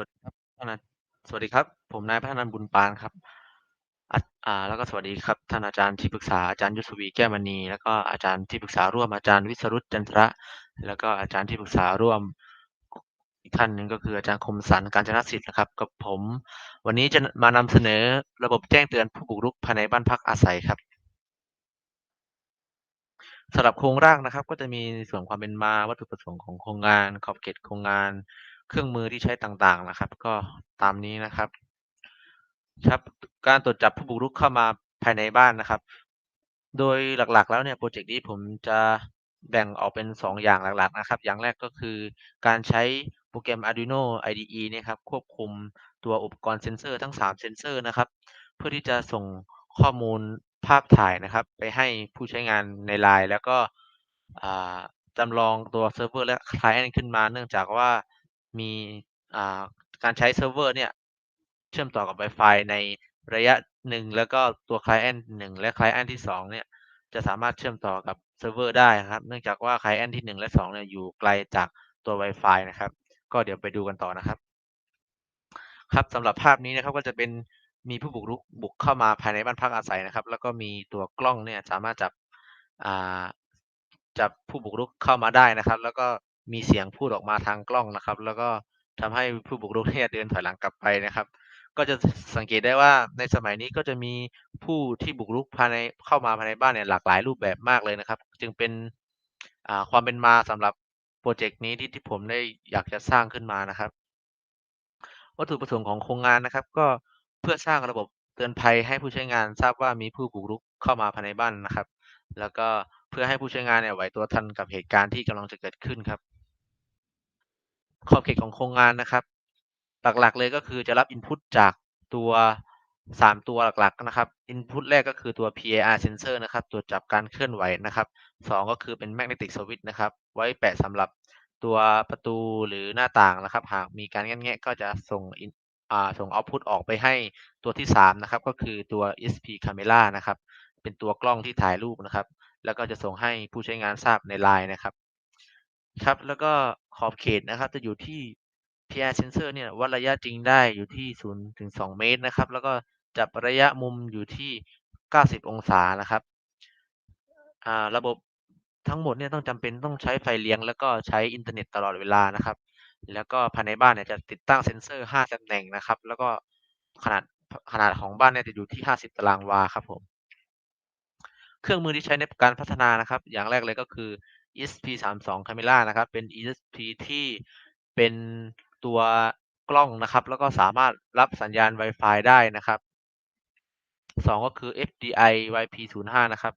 วัสดีครับท่านอาสวัสดีครับ ผมนายพัฒนันท์บุญปานครับอ่าแล้วก็สวัสดีครับท่านอาจารย์ที่ปรึกษาอาจารย์ยศวีแก้วมณี แล้วก็อาจารย์ที่ปรึกษาร่วมอาจารย์วิสรุตจันทระ แล้วก็อาจารย์ที่ปรึกษาร่วมอีกท่านหนึ่งก็คืออาจารย์คมสันกาญจนะสิทธิ์นะครับ กับผม วันนี้จะมานำเสนอระบบแจ้งเตือนผู้บุกรุกภายในบ้านพักอาศัยครับสำหรับโครงร่างนะครับ ก็จะมีส่วนความเป็นมาวัตถุประสงค์ของโครงงาน ขอบเขตโครงงาน เครื่องมือที่ใช้ต่างๆนะครับ ก็ตามนี้นะครับ ครับการตรวจจับผู้บุกรุกเข้ามาภายในบ้านนะครับ โดยหลักๆ แล้วเนี่ยพรเจกต์นี้ผมจะแบ่งออกเป็น 2 อย่างหลักๆนะครับ อย่างแรกก็คือการใช้โปรแกรม Arduino IDE เนี่ยครับ ควบคุมตัวอุปกรณ์เซ็นเซอร์ทั้ง 3 เซ็นเซอร์นะครับ เพื่อที่จะส่งข้อมูลภาพถ่ายนะครับ ไปให้ผู้ใช้งานใน LINE แล้วก็จำลองตัวเซิร์ฟเวอร์และคลเอนต์ขึ้นมา เนื่องจากว่า มี อ่า การใช้เซิร์ฟเวอร์เนี่ย เชื่อมต่อกับไวฟายในระยะหนึ่งแล้วก็ตัวคลเอนต์1และคลเอนต์ที่2เนี่ย จะสามารถเชื่อมต่อกับเซิร์ฟเวอร์ได้ครับ เนื่องจากว่าคลเอนต์ที่1และ2เนี่ยอยู่ไกลจากตัวไวฟายนะครับ ก็เดี๋ยวไปดูกันต่อนะครับ ครับสำหรับภาพนี้นะครับก็จะเป็นมีผู้บุกรุกบุกเข้ามาภายในบ้านพักอาศัยนะครับ แล้วก็มีตัวกล้องเนี่ยสามารถจับจับผู้บุกรุกเข้ามาได้นะครับ แล้วก็ มีเสียงพูดออกมาทางกล้องนะครับ แล้วก็ทำให้ผู้บุกรุกเนี่ยเดินถอยหลังกลับไปนะครับ ก็จะสังเกตได้ว่าในสมัยนี้ก็จะมีผู้ที่บุกรุกภายในเข้ามาภายในบ้านเนี่ยหลากหลายรูปแบบมากเลยนะครับ จึงเป็นความเป็นมาสำหรับพรเจกต์นี้ที่ที่ผมได้อยากจะสร้างขึ้นมานะครับ วัตถุประสงค์ของโครงงานนะครับ ก็เพื่อสร้างระบบเตือนภัยให้ผู้ใช้งานทราบว่ามีผู้บุกรุกเข้ามาภายในบ้านนะครับ แล้วก็เพื่อให้ผู้ใช้งานเนี่ยไหวตัวทันกับเหตุการณ์ที่กำลังจะเกิดขึ้นครับ ขอบเขตของโครงงานนะครับ หลักๆเลยก็คือจะรับ input จากตัว 3 ตัวหลักๆนะครับ input แรกก็คือตัว PIR sensor นะครับ ตรวจจับการเคลื่อนไหวนะครับ 2 ก็คือเป็น magnetic switch นะครับ ไว้แปะสำหรับตัวประตูหรือหน้าต่างนะครับ หากมีการงัดแงก็จะส่งอินอ่าส่งเอาต์พุตออกไปให้ตัวที่ 3 นะครับ ก็คือตัว SP camera นะครับ เป็นตัวกล้องที่ถ่ายรูปนะครับ แล้วก็จะส่งให้ผู้ใช้งานทราบใน LINE นะครับ ครับ แล้วก็ขอบเขตนะครับ จะอยู่ที่ PR sensor เนี่ยวัดระยะจริงได้อยู่ที่0-2เมตรนะครับ แล้วก็จับระยะมุมอยู่ที่ 90 องศานะครับอ่าระบบทั้งหมดเนี่ยต้องจำเป็นต้องใช้ไฟเลี้ยง แล้วก็ใช้อินเทอร์เน็ตตลอดเวลานะครับ แล้วก็ภายในบ้านเนี่ยจะติดตั้งเซ็นเซอร์ 5ตำแหน่งนะครับ แล้วก็ขนาดขนาดของบ้านเนี่ยจะอยู่ที่ 50 ตารางวาครับผม เครื่องมือที่ใช้ในการพัฒนานะครับ อย่างแรกเลยก็คือ ESP32 camera นะครับ เป็น ESP ที่เป็นตัวกล้องนะครับ แล้วก็สามารถรับสัญญาณไวฟายได้นะครับ 2 ก็คือ FDI YP05 นะครับ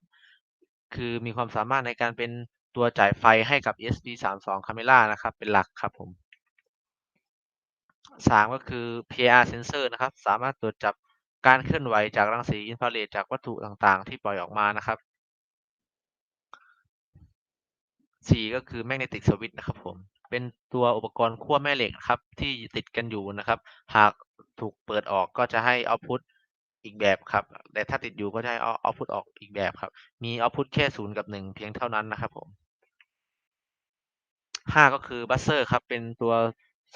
คือมีความสามารถในการเป็นตัวจ่ายไฟให้กับ ESP32 camera นะครับ เป็นหลักครับผม 3 ก็คือ PR sensor นะครับ สามารถตรวจจับการเคลื่อนไหวจากรังสีอินฟราเรดจากวัตถุต่างๆ ที่ปล่อยออกมานะครับ 4ก็คือ magnetic switch นะครับผม เป็นตัวอุปกรณ์ขั้วแม่เหล็กครับที่ติดกันอยู่นะครับ หากถูกเปิดออกก็จะให้เอาต์พุตอีกแบบครับ แต่ถ้าติดอยู่ก็จะให้เอาเอาต์พุตออกอีกแบบครับ มีเอาต์พุตแค่0กับ1เพียงเท่านั้นนะครับผม5ก็คือ buzzer ครับเป็นตัว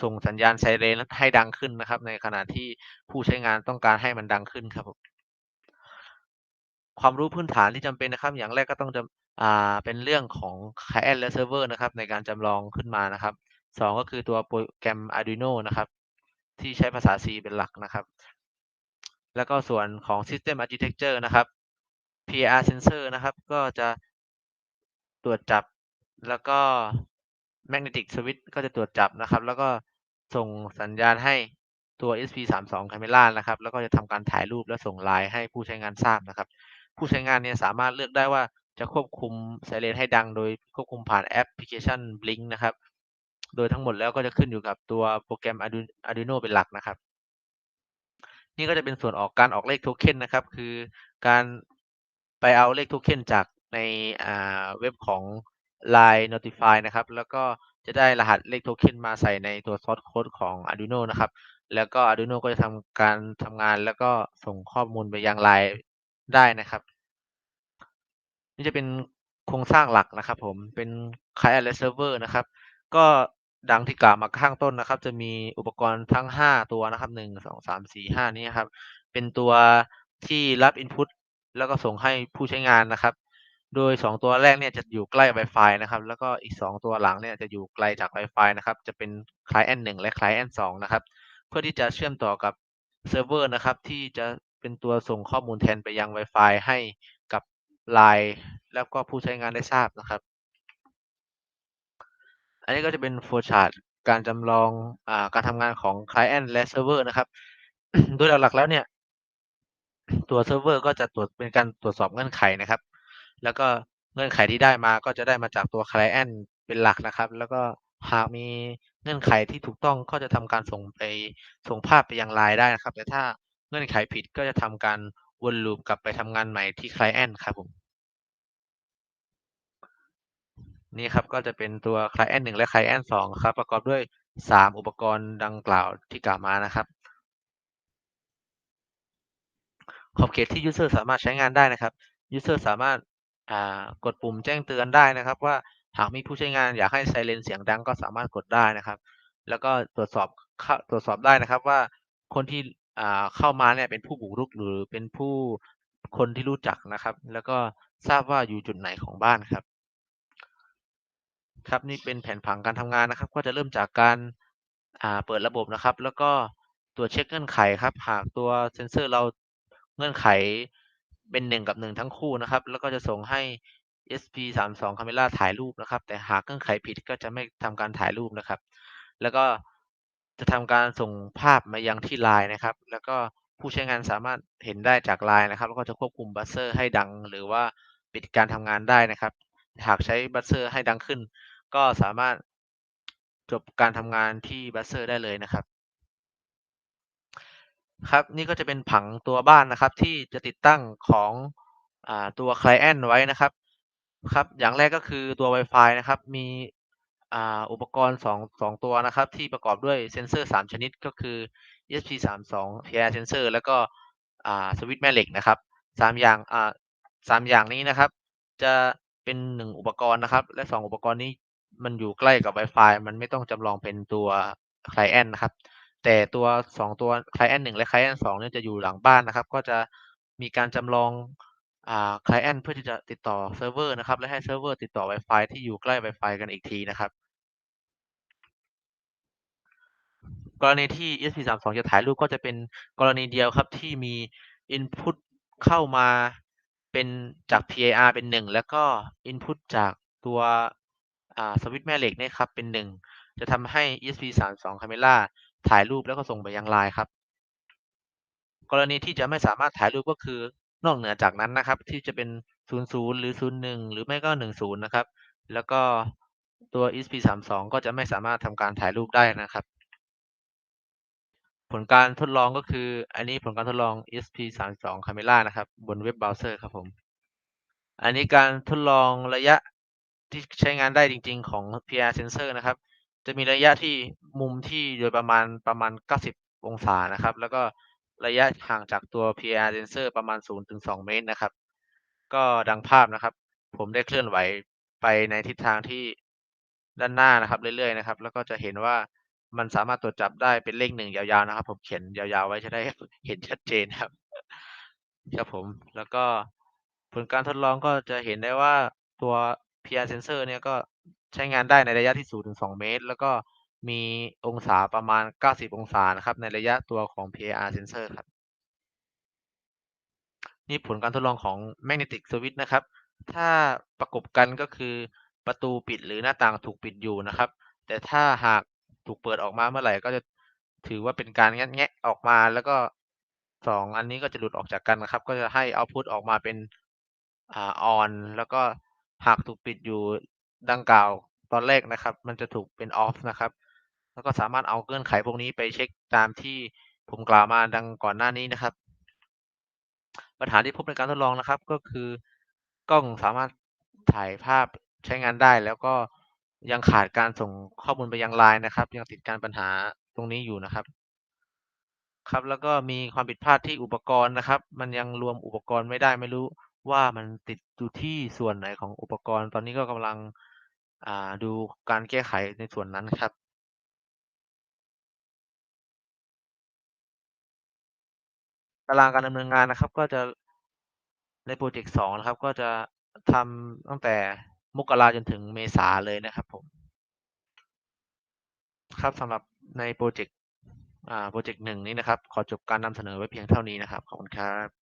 ส่งสัญญาณไซเรนให้ดังขึ้นนะครับ ในขณะที่ผู้ใช้งานต้องการให้มันดังขึ้นครับผมความรู้พื้นฐานที่จำเป็นนะครับ อย่างแรกก็ต้องจำ อ่าเป็นเรื่องของ client และ server นะครับ ในการจำลองขึ้นมานะครับ 2 ก็คือตัวโปรแกรม Arduino นะครับ ที่ใช้ภาษา C เป็นหลักนะครับ แล้วก็ส่วนของ system architecture นะครับ PIR sensor นะครับ ก็จะตรวจจับแล้วก็ magnetic switch ก็จะตรวจจับนะครับ แล้วก็ส่งสัญญาณให้ตัว SP32 camera นะครับ แล้วก็จะทำการถ่ายรูปและส่ง LINE ให้ผู้ใช้งานทราบนะครับ ผู้ใช้งานเนี่ยสามารถเลือกได้ว่า จะควบคุมไซเรนให้ดังโดยควบคุมผ่านแอปพลิเคชัน Blink นะครับ โดยทั้งหมดแล้วก็จะขึ้นอยู่กับตัวโปรแกรม Arduino เป็นหลักนะครับ นี่ก็จะเป็นส่วนออกการออกเลขโทเค็นนะครับ คือการไปเอาเลขโทเค็นจากในเว็บของ LINE Notify นะครับ แล้วก็จะได้รหัสเลขโทเค็นมาใส่ในตัว source code ของ Arduino นะครับ แล้วก็ Arduino ก็จะทำการทำงานแล้วก็ส่งข้อมูลไปยัง LINE ได้นะครับ นี่จะเป็นโครงสร้างหลักนะครับผมเป็น client และ server นะครับ ก็ดังที่กล่าวมาข้างต้นนะครับ จะมีอุปกรณ์ทั้ง 5 ตัวนะครับ 1 2 3 4 5 นี้ครับ เป็นตัวที่รับ Input แล้วก็ส่งให้ผู้ใช้งานนะครับ โดย 2 ตัวแรกเนี่ยจะอยู่ใกล้ Wi-Fi นะครับ แล้วก็อีก 2 ตัวหลังเนี่ยจะอยู่ไกลจาก Wi-Fi นะครับ จะเป็น Client 1 และ Client 2 นะครับ เพื่อที่จะเชื่อมต่อกับเซิร์ฟเวอร์นะครับ ที่จะเป็นตัวส่งข้อมูลแทนไปยัง Wi-Fi ให้ กับ LINE แล้วก็ผู้ใช้งานได้ทราบนะครับ อันนี้ก็จะเป็น Flow Chart การจำลองอการทำงานของ Client และเซิร์ฟเวอร์นะครับ โดยหลักๆแล้วเนี่ย ตัวเซิร์ฟเวอร์ก็จะตรวจเป็นการตรวจสอบเงื่อนไขนะครับ แล้วก็เงื่อนไขที่ได้มาก็จะได้มาจากตัว Client เป็นหลักนะครับ แล้วก็หากมีเงื่อนไขที่ถูกต้องก็จะทำการส่งไปส่งภาพไปยัง LINE ได้นะครับ แต่ถ้าเงื่อนไขผิดก็จะทำการวน loop กลับไปทำงานใหม่ที่ Client ครับผม นี่ครับก็จะเป็นตัว Client 1และ Client 2ครับ ประกอบด้วย 3 อุปกรณ์ดังกล่าวที่กล่าวมานะครับขอบเขตที่ยูสเซอร์สามารถใช้งานได้นะครับยูสเซอร์สามารถากดปุ่มแจ้งเตือนได้นะครับ ว่าหากมีผู้ใช้งานอยากให้ไซเรนเสียงดังก็สามารถกดได้นะครับ แล้วก็ตรวจสอบตรวจสอบได้นะครับว่าคนที่เข้ามาเนี่ยเป็นผู้บุกรุกหรือเป็นผู้คนที่รู้จักนะครับ แล้วก็ทราบว่าอยู่จุดไหนของบ้านครับ ครับนี่เป็นแผนผังการทำงานนะครับ ก็จะเริ่มจากการอ่าเปิดระบบนะครับ แล้วก็ตรวจเช็กเงื่อนไขครับ หากตัวเซนเซอร์เราเงื่อนไขเป็น1กับ1ทั้งคู่นะครับ แล้วก็จะส่งให้ SP32 Camera ถ่ายรูปนะครับ แต่หากเงื่อนไขผิดก็จะไม่ทำการถ่ายรูปนะครับ แล้วก็จะทำการส่งภาพมายังที่ LINE นะครับ แล้วก็ผู้ใช้งานสามารถเห็นได้จาก LINE นะครับ แล้วก็จะควบคุม Buzzer ให้ดัง หรือว่าปิดการทำงานได้นะครับ หากใช้ Buzzer ให้ดังขึ้น ก็สามารถจบการทำงานที่ Buzzer ได้เลยนะครับ ครับนี่ก็จะเป็นผังตัวบ้านนะครับ ที่จะติดตั้งของอตัว Client ไว้นะครับครับ อย่างแรกก็คือตัว Wi-Fi นะครับ มีอุปกรณ์2 2ตัวนะครับ ที่ประกอบด้วยเซนเซอร์ 3 ชนิดก็คือ ESP32 PR Sensor แล้วก็สวิตช์แม่เหล็กนะครับ3อย่างอ่า3อย่างนี้นะครับ จะเป็น 1 อุปกรณ์นะครับ และ 2 อุปกรณ์นี้ มันอยู่ใกล้กับ Wi-Fi มันไม่ต้องจำลองเป็นตัว Client นะครับ แต่ตัว 2 ตัว Client 1 และ Client 2เนี่ยจะอยู่หลังบ้านนะครับ ก็จะมีการจำลองอ่า Client เพื่อที่จะติดต่อเซิร์ฟเวอร์นะครับ และให้เซิร์ฟเวอร์ติดต่อ Wi-Fi ที่อยู่ใกล้ Wi-Fi กันอีกทีนะครับ กรณีที่ ESP32 จะถ่ายรูปก็จะเป็นกรณีเดียวครับที่มี Input เข้ามาเป็นจาก PIR เป็น 1 แล้วก็ Input จากตัว สวิตช์แม่เหล็กเนี่ยครับเป็น 1 จะทำให้ ESP32 Camera ถ่ายรูปแล้วก็ส่งไปยัง LINE ครับ กรณีที่จะไม่สามารถถ่ายรูปก็คือนอกเหนือจากนั้นนะครับ ที่จะเป็น 00 หรือ 01 หรือไม่ก็ 10 นะครับ แล้วก็ตัว ESP32 ก็จะไม่สามารถทำการถ่ายรูปได้นะครับ ผลการทดลองก็คือ อันนี้ผลการทดลอง ESP32 Camera นะครับ บนเว็บเบราว์เซอร์ครับผม อันนี้การทดลองระยะ ที่ใช้งานได้จริง ๆ ของ PR Sensor นะครับ จะมีระยะที่มุมที่โดยประมาณประมาณ 90 องศานะครับ แล้วก็ระยะห่างจากตัว PR Sensor ประมาณ 0-2 เมตรนะครับ ก็ดังภาพนะครับ ผมได้เคลื่อนไหวไปในทิศทางที่ด้านหน้านะครับ เรื่อยๆนะครับ แล้วก็จะเห็นว่ามันสามารถตรวจจับได้เป็นเลข1ยาวๆนะครับ ผมเขียนยาวๆไว้จะได้เห็นชัดเจนครับครับผมแล้วก็ผลการทดลองก็จะเห็นได้ว่าตัว PR Sensor เนี่ยก็ใช้งานได้ในระยะที่ 0-2 เมตร แล้วก็มีองศาประมาณ 90 องศานะครับ ในระยะตัวของ PIR Sensor ครับ นี่ผลการทดลองของ Magnetic Switch นะครับ ถ้าประกบกันก็คือประตูปิดหรือหน้าต่างถูกปิดอยู่นะครับ แต่ถ้าหากถูกเปิดออกมาเมื่อไหร่ก็จะถือว่าเป็นการแงะออกมาแล้วก็2อันนี้ก็จะหลุดออกจากกันนะครับ ก็จะให้ Output ออกมาเป็นอ่า On แล้วก็ หากถูกปิดอยู่ดังกล่าวตอนแรกนะครับ มันจะถูกเป็น Off นะครับ แล้วก็สามารถเอาเงื่อนไขพวกนี้ไปเช็กตามที่ผมกล่าวมาดังก่อนหน้านี้นะครับ ปัญหาที่พบในการทดลองนะครับ ก็คือกล้องสามารถถ่ายภาพใช้งานได้ แล้วก็ยังขาดการส่งข้อมูลไปยัง LINE นะครับ ยังติดการปัญหาตรงนี้อยู่นะครับ ครับแล้วก็มีความผิดพลาดที่อุปกรณ์นะครับ มันยังรวมอุปกรณ์ไม่ได้ไม่รู้ ว่ามันติดอยู่ที่ส่วนไหนของอุปกรณ์ ตอนนี้ก็กำลังดูการแก้ไขในส่วนนั้นครับตารางการดำเนินงานนะครับ ก็จะในโปรเจกต์สองนะครับ ก็จะทำตั้งแต่มกราจนถึงเมษาเลยนะครับผม ครับสำหรับในโปรเจกต์โปรเจกต์หนึ่งนี้นะครับ ขอจบการนำเสนอไว้เพียงเท่านี้นะครับ ขอบคุณครับ